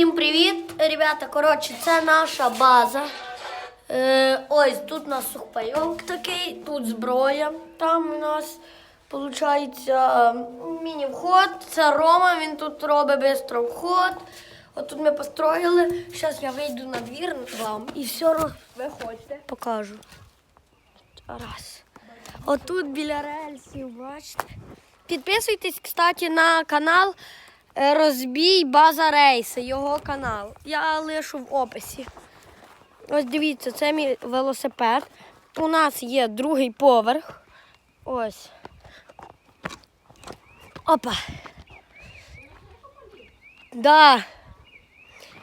Всім привіт, ребята. Коротше, це наша база. Е, ось тут у нас сухпайок такий, тут зброя. Там у нас виходить міні-вход. Це Рома, він тут робить швидко вход. От тут ми построїли. Зараз я вийду на двір вам і все роз... Виходьте. покажу. Раз. Отут біля рельсів, бачите. Підписуйтесь, кстати, на канал Розбій База Рейси, його канал. Я лишу в описі. Ось дивіться, це мій велосипед. У нас є другий поверх. Ось. Опа. Да.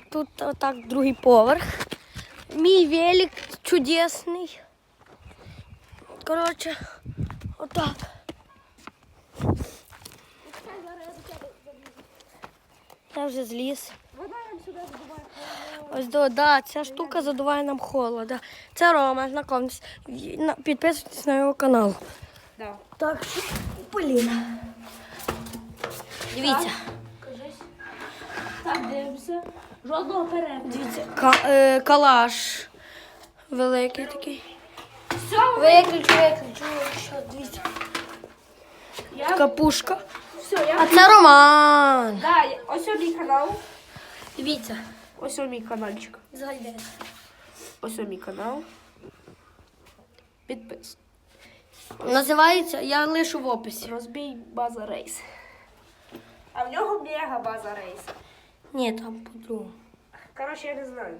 Тут отак другий поверх. Мій велик чудесний. Коротше, отак. Я вже зліз. Вода нам сюди забуває. Ось до, да, ця штука задуває нам холода. Це Рома, знакомтесь. Підписуйтесь на його канал. Да. Так Поліна. Дивіться. Так, дивимося. Жодного перерву. Дивіться, ка- е, калаш. Великий такий. Все, Виключу, виключу. Що, дивіться. я... Така пушка. Все, я... А це Роман. Да, ось мій канал. Дивіться. Ось мій каналчик. Зайде. Ось мій канал. Підпис. Називається, я лишу в описі. Розбій база рейс. А в нього мега база рейс. Ні, там по-другому. Коротше, я не знаю.